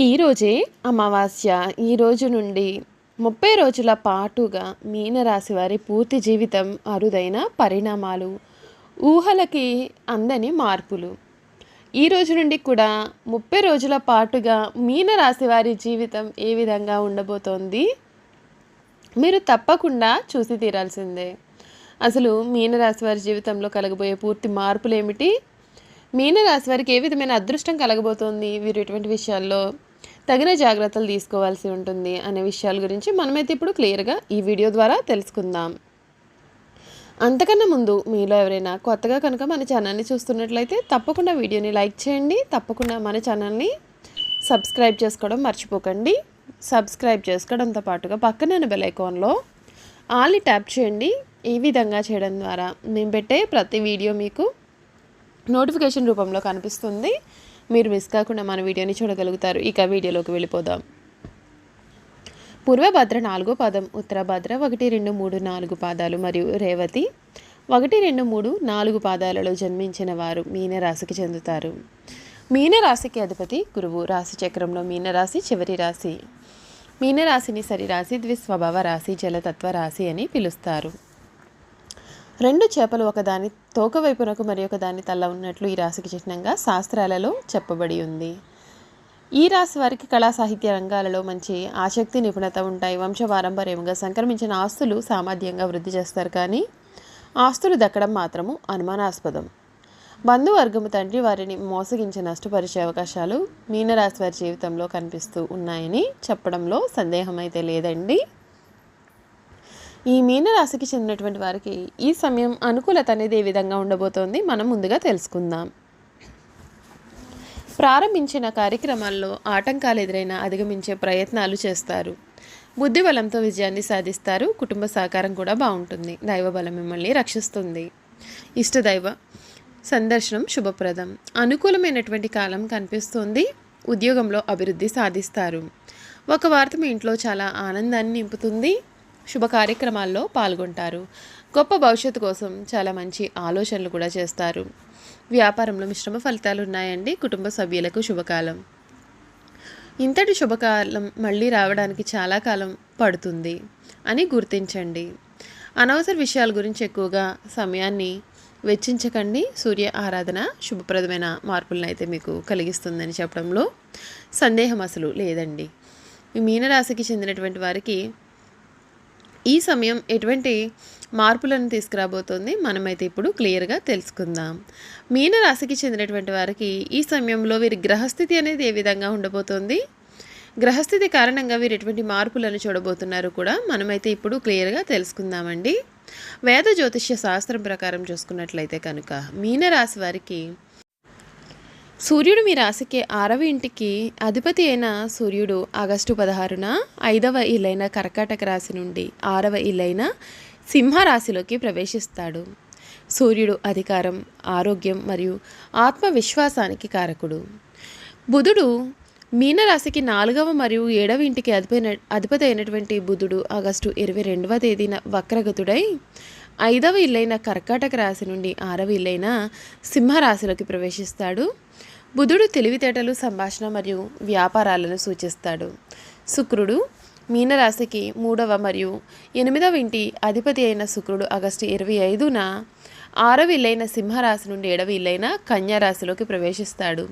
ఈరోజే అమావాస్య. ఈ రోజు నుండి ముప్పై రోజుల పాటుగా మీనరాశి వారి పూర్తి జీవితం అరుదైన పరిణామాలు ఊహలకి అందని మార్పులు. ఈ రోజు నుండి కూడా ముప్పై రోజుల పాటుగా మీనరాశి వారి జీవితం ఏ విధంగా ఉండబోతోంది మీరు తప్పకుండా చూసి తీరాల్సిందే. అసలు మీనరాశి వారి జీవితంలో కలగబోయే పూర్తి మార్పులు ఏమిటి? మీనరాశి వారికి ఏ విధమైన అదృష్టం కలగబోతోంది? వీరు ఎటువంటి విషయాల్లో తగిన జాగ్రత్తలు తీసుకోవాల్సి ఉంటుంది అనే విషయాల గురించి మనమైతే ఇప్పుడు క్లియర్గా ఈ వీడియో ద్వారా తెలుసుకుందాం. అంతకన్నా ముందు మీలో ఎవరైనా కొత్తగా కనుక మన ఛానల్ని చూస్తున్నట్లయితే తప్పకుండా వీడియోని లైక్ చేయండి తప్పకుండా మన ఛానల్ని సబ్స్క్రైబ్ చేసుకోవడం మర్చిపోకండి. సబ్స్క్రైబ్ చేసుకోవడంతో పాటుగా పక్కన బెల్ ఐకాన్లో ఆల్ని ట్యాప్ చేయండి. ఈ విధంగా చేయడం ద్వారా మేము పెట్టే ప్రతి వీడియో మీకు నోటిఫికేషన్ రూపంలో కనిపిస్తుంది. మీరు మిస్ కాకుండా మన వీడియోని చూడగలుగుతారు. ఇక వీడియోలోకి వెళ్ళిపోదాం. పూర్వభద్ర నాలుగో పాదం ఉత్తరభద్ర ఒకటి రెండు మూడు నాలుగు పాదాలు మరియు రేవతి ఒకటి రెండు మూడు నాలుగు పాదాలలో జన్మించిన వారు మీనరాశికి చెందుతారు. మీనరాశికి అధిపతి గురువు. రాశి చక్రంలో మీనరాశి చివరి రాశి. మీనరాశిని సరిరాశి ద్విస్వభావ రాశి జలతత్వ రాశి అని పిలుస్తారు. రెండు చేపలు ఒకదాని తోక వైపునకు మరి ఒకదాని తల్ల ఉన్నట్లు ఈ రాశికి చిహ్నంగా శాస్త్రాలలో చెప్పబడి ఉంది. ఈ రాశి వారికి కళా సాహిత్య రంగాలలో మంచి ఆసక్తి నిపుణత ఉంటాయి. వంశపారంపర్యంగా సంక్రమించిన ఆస్తులు సామాధ్యంగా వృద్ధి చేస్తారు కానీ ఆస్తులు దక్కడం మాత్రము అనుమానాస్పదం. బంధువర్గము తండ్రి వారిని మోసగించి నష్టపరిచే అవకాశాలు మీనరాశి వారి జీవితంలో కనిపిస్తూ ఉన్నాయని చెప్పడంలో సందేహం అయితే లేదండి. ఈ మీనరాశికి చెందినటువంటి వారికి ఈ సమయం అనుకూలత అనేది ఏ విధంగా ఉండబోతోంది మనం ముందుగా తెలుసుకుందాం. ప్రారంభించిన కార్యక్రమాల్లో ఆటంకాలు ఎదురైనా అధిగమించే ప్రయత్నాలు చేస్తారు. బుద్ధి బలంతో విజయాన్ని సాధిస్తారు. కుటుంబ సహకారం కూడా బాగుంటుంది. దైవబలం మిమ్మల్ని రక్షిస్తుంది. ఇష్టదైవ సందర్శనం శుభప్రదం. అనుకూలమైనటువంటి కాలం కనిపిస్తుంది. ఉద్యోగంలో అభివృద్ధి సాధిస్తారు. ఒక వార్త మీ ఇంట్లో చాలా ఆనందాన్ని నింపుతుంది. శుభ కార్యక్రమాల్లో పాల్గొంటారు. గొప్ప భవిష్యత్తు కోసం చాలా మంచి ఆలోచనలు కూడా చేస్తారు. వ్యాపారంలో మిశ్రమ ఫలితాలు ఉన్నాయండి. కుటుంబ సభ్యులకు శుభకాలం. ఇంతటి శుభకాలం మళ్ళీ రావడానికి చాలా కాలం పడుతుంది అని గుర్తించండి. అనవసర విషయాల గురించి ఎక్కువగా సమయాన్ని వెచ్చించకండి. సూర్య ఆరాధన శుభప్రదమైన మార్పులను అయితే మీకు కలిగిస్తుందని చెప్పడంలో సందేహం అసలు లేదండి. ఈ మీనరాశికి చెందినటువంటి వారికి ఈ సమయం ఎటువంటి మార్పులను తీసుకురాబోతోంది మనమైతే ఇప్పుడు క్లియర్గా తెలుసుకుందాం. మీనరాశికి చెందినటువంటి వారికి ఈ సమయంలో వీరి గ్రహస్థితి అనేది ఏ విధంగా ఉండబోతోంది? గ్రహస్థితి కారణంగా వీరు ఎటువంటి మార్పులను చూడబోతున్నారు కూడా మనమైతే ఇప్పుడు క్లియర్గా తెలుసుకుందామండి. వేద జ్యోతిష్య శాస్త్రం ప్రకారం చూసుకున్నట్లయితే కనుక మీనరాశి వారికి సూర్యుడు మీ రాశికి ఆరవ ఇంటికి అధిపతి అయిన సూర్యుడు ఆగస్టు పదహారున ఐదవ ఇల్లైన కర్కాటక రాశి నుండి ఆరవ ఇల్లైన సింహరాశిలోకి ప్రవేశిస్తాడు. సూర్యుడు అధికారం ఆరోగ్యం మరియు ఆత్మవిశ్వాసానికి కారకుడు. బుధుడు మీనరాశికి నాలుగవ మరియు ఏడవ ఇంటికి అధిపైన అధిపతి అయినటువంటి బుధుడు ఆగస్టు ఇరవై రెండవ తేదీన వక్రగతుడై ఐదవ ఇల్లైన కర్కాటక రాశి నుండి ఆరవ ఇల్లైన సింహరాశిలోకి ప్రవేశిస్తాడు. బుధుడు తెలివితేటలు సంభాషణ మరియు వ్యాపారాలను సూచిస్తాడు. శుక్రుడు మీనరాశికి మూడవ మరియు ఎనిమిదవ ఇంటి అధిపతి అయిన శుక్రుడు ఆగస్టు ఇరవై ఐదున ఆరవ ఇల్లైన సింహరాశి నుండి ఏడవ ఇల్లైన కన్యారాశిలోకి ప్రవేశిస్తాడు.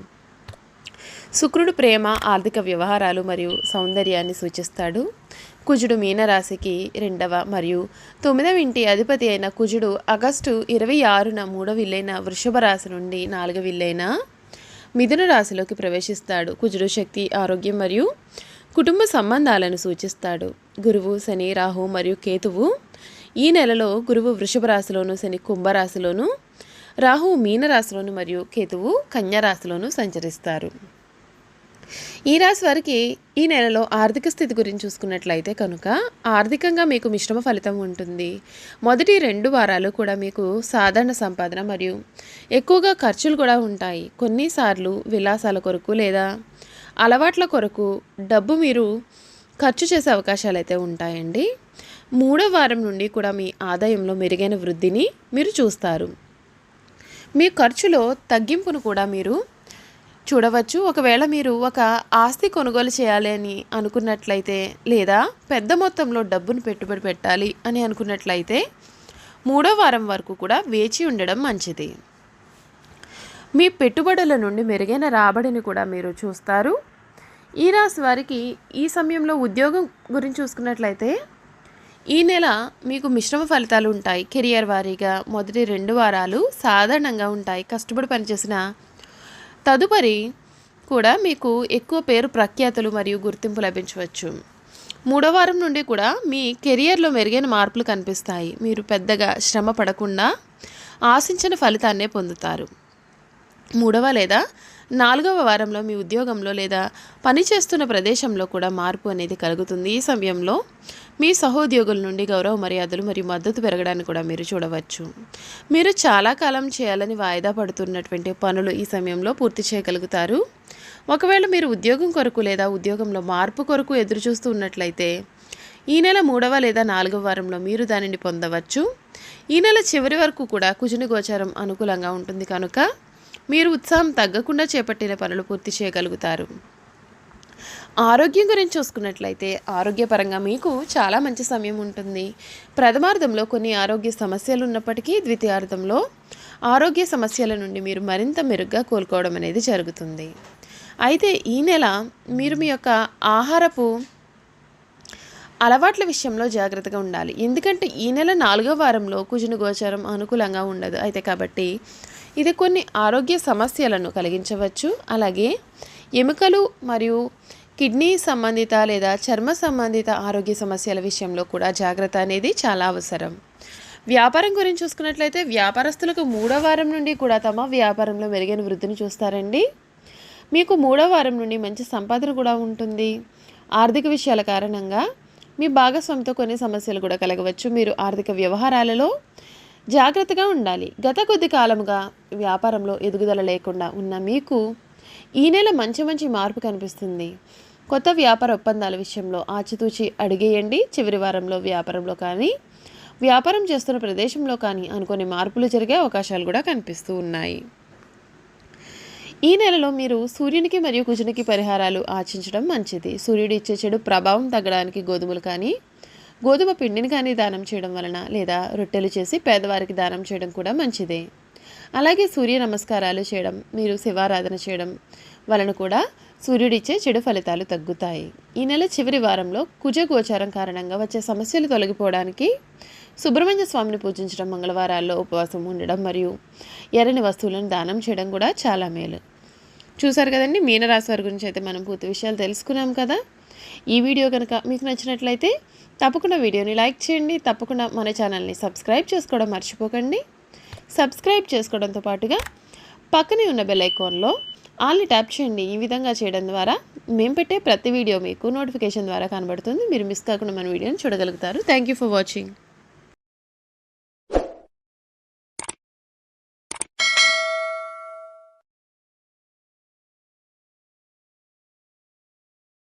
శుక్రుడు ప్రేమ ఆర్థిక వ్యవహారాలు మరియు సౌందర్యాన్ని సూచిస్తాడు. కుజుడు మీనరాశికి రెండవ మరియు తొమ్మిదవ ఇంటి అధిపతి అయిన కుజుడు ఆగస్టు ఇరవై ఆరున మూడవ ఇల్లైన వృషభ రాశి నుండి నాలుగవ ఇల్లైన మిథున రాశిలోకి ప్రవేశిస్తాడు. కుజుడు శక్తి ఆరోగ్యం మరియు కుటుంబ సంబంధాలను సూచిస్తాడు. గురువు శని రాహు మరియు కేతువు ఈ నెలలో గురువు వృషభ రాశిలోను శని కుంభరాశిలోను రాహు మీనరాశిలోను మరియు కేతువు కన్యారాశిలోను సంచరిస్తారు. ఈ రాశి వారికి ఈ నెలలో ఆర్థిక స్థితి గురించి చూసుకున్నట్లయితే కనుక ఆర్థికంగా మీకు మిశ్రమ ఫలితం ఉంటుంది. మొదటి రెండు వారాలు కూడా మీకు సాధారణ సంపాదన మరియు ఎక్కువగా ఖర్చులు కూడా ఉంటాయి. కొన్నిసార్లు విలాసాల కొరకు లేదా అలవాట్ల కొరకు డబ్బు మీరు ఖర్చు చేసే అవకాశాలు అయితే ఉంటాయండి. మూడో వారం నుండి కూడా మీ ఆదాయంలో మెరుగైన వృద్ధిని మీరు చూస్తారు. మీ ఖర్చులో తగ్గింపును కూడా మీరు చూడవచ్చు. ఒకవేళ మీరు ఒక ఆస్తి కొనుగోలు చేయాలి అని అనుకున్నట్లయితే లేదా పెద్ద మొత్తంలో డబ్బును పెట్టుబడి పెట్టాలి అని అనుకున్నట్లయితే మూడో వారం వరకు కూడా వేచి ఉండడం మంచిది. మీ పెట్టుబడుల నుండి మెరుగైన రాబడిని కూడా మీరు చూస్తారు. ఈ రాశి వారికి ఈ సమయంలో ఉద్యోగం గురించి చూసుకున్నట్లయితే ఈ నెల మీకు మిశ్రమ ఫలితాలు ఉంటాయి. కెరియర్ వారీగా మొదటి రెండు వారాలు సాధారణంగా ఉంటాయి. కష్టపడి పనిచేసిన తదుపరి కూడా మీకు ఎక్కువ పేరు ప్రఖ్యాతులు మరియు గుర్తింపు లభించవచ్చు. మూడో వారం నుండి కూడా మీ కెరియర్లో మెరుగైన మార్పులు కనిపిస్తాయి. మీరు పెద్దగా శ్రమ పడకుండా ఆశించిన ఫలితాన్నే పొందుతారు. మూడవ లేదా నాలుగవ వారంలో మీ ఉద్యోగంలో లేదా పనిచేస్తున్న ప్రదేశంలో కూడా మార్పు అనేది కలుగుతుంది. ఈ సమయంలో మీ సహోద్యోగుల నుండి గౌరవ మర్యాదలు మరియు మద్దతు పెరగడానికి కూడా మీరు చూడవచ్చు. మీరు చాలా కాలం చేయాలని వాయిదా పడుతున్నటువంటి పనులు ఈ సమయంలో పూర్తి చేయగలుగుతారు. ఒకవేళ మీరు ఉద్యోగం కొరకు లేదా ఉద్యోగంలో మార్పు కొరకు ఎదురు చూస్తూ ఉన్నట్లయితే ఈ నెల మూడవ లేదా నాలుగవ వారంలో మీరు దానిని పొందవచ్చు. ఈ నెల చివరి వరకు కూడా కుజుని గోచారం అనుకూలంగా ఉంటుంది కనుక మీరు ఉత్సాహం తగ్గకుండా చేపట్టిన పనులు పూర్తి చేయగలుగుతారు. ఆరోగ్యం గురించి చూసుకున్నట్లయితే ఆరోగ్యపరంగా మీకు చాలా మంచి సమయం ఉంటుంది. ప్రథమార్థంలో కొన్ని ఆరోగ్య సమస్యలు ఉన్నప్పటికీ ద్వితీయార్థంలో ఆరోగ్య సమస్యల నుండి మీరు మరింత మెరుగ్గా కోలుకోవడం అనేది జరుగుతుంది. అయితే ఈ నెల మీరు మీ యొక్క ఆహారపు అలవాట్ల విషయంలో జాగ్రత్తగా ఉండాలి. ఎందుకంటే ఈ నెల నాలుగో వారంలో కుజుని గోచారం అనుకూలంగా ఉండదు. అయితే కాబట్టి ఇది కొన్ని ఆరోగ్య సమస్యలను కలిగించవచ్చు. అలాగే ఎముకలు మరియు కిడ్నీ సంబంధిత లేదా చర్మ సంబంధిత ఆరోగ్య సమస్యల విషయంలో కూడా జాగ్రత్త అనేది చాలా అవసరం. వ్యాపారం గురించి చూసుకున్నట్లయితే వ్యాపారస్తులకు మూడో వారం నుండి కూడా తమ వ్యాపారంలో మెరుగైన వృద్ధిని చూస్తారండి. మీకు మూడో వారం నుండి మంచి సంపాదన కూడా ఉంటుంది. ఆర్థిక విషయాల కారణంగా మీ భాగస్వామితో కొన్ని సమస్యలు కూడా కలగవచ్చు. మీరు ఆర్థిక వ్యవహారాలలో జాగ్రత్తగా ఉండాలి. గత కొద్ది కాలముగా వ్యాపారంలో ఎదుగుదల లేకుండా ఉన్న మీకు ఈ నెల మంచి మంచి మార్పు కనిపిస్తుంది. కొత్త వ్యాపార ఒప్పందాల విషయంలో ఆచితూచి అడిగేయండి. చివరి వారంలో వ్యాపారంలో కానీ వ్యాపారం చేస్తున్న ప్రదేశంలో కానీ అనుకోని మార్పులు జరిగే అవకాశాలు కూడా కనిపిస్తూ ఉన్నాయి. ఈ నెలలో మీరు సూర్యునికి మరియు కుజునికి పరిహారాలు ఆచించడం మంచిది. సూర్యుడు ఇచ్చే చెడు ప్రభావం తగ్గడానికి గోధుమలు కానీ గోధుమ పిండిని కానీ దానం చేయడం వలన లేదా రొట్టెలు చేసి పేదవారికి దానం చేయడం కూడా మంచిదే. అలాగే సూర్య నమస్కారాలు చేయడం మీరు శివారాధన చేయడం వలన కూడా సూర్యుడిచ్చే చెడు ఫలితాలు తగ్గుతాయి. ఈ నెల చివరి వారంలో కుజ గోచారం కారణంగా వచ్చే సమస్యలు తొలగిపోవడానికి సుబ్రహ్మణ్య స్వామిని పూజించడం మంగళవారాల్లో ఉపవాసం ఉండడం మరియు ఎర్రని వస్తువులను దానం చేయడం కూడా చాలా మేలు. చూసారు కదండి మీనరాశి వారి గురించి అయితే మనం పూర్తి విషయాలు తెలుసుకున్నాం కదా. ఈ వీడియో కనుక మీకు నచ్చినట్లయితే తప్పకుండా వీడియోని లైక్ చేయండి తప్పకుండా మన ఛానల్ని సబ్స్క్రైబ్ చేసుకోవడం మర్చిపోకండి. సబ్స్క్రైబ్ చేసుకోవడంతో పాటుగా పక్కనే ఉన్న బెల్ ఐకాన్లో ఆల్ని ట్యాప్ చేయండి. ఈ విధంగా చేయడం ద్వారా మేము పెట్టే ప్రతి వీడియో మీకు నోటిఫికేషన్ ద్వారా కనబడుతుంది. మీరు మిస్ కాకుండా మన వీడియోని చూడగలుగుతారు. Thank you for watching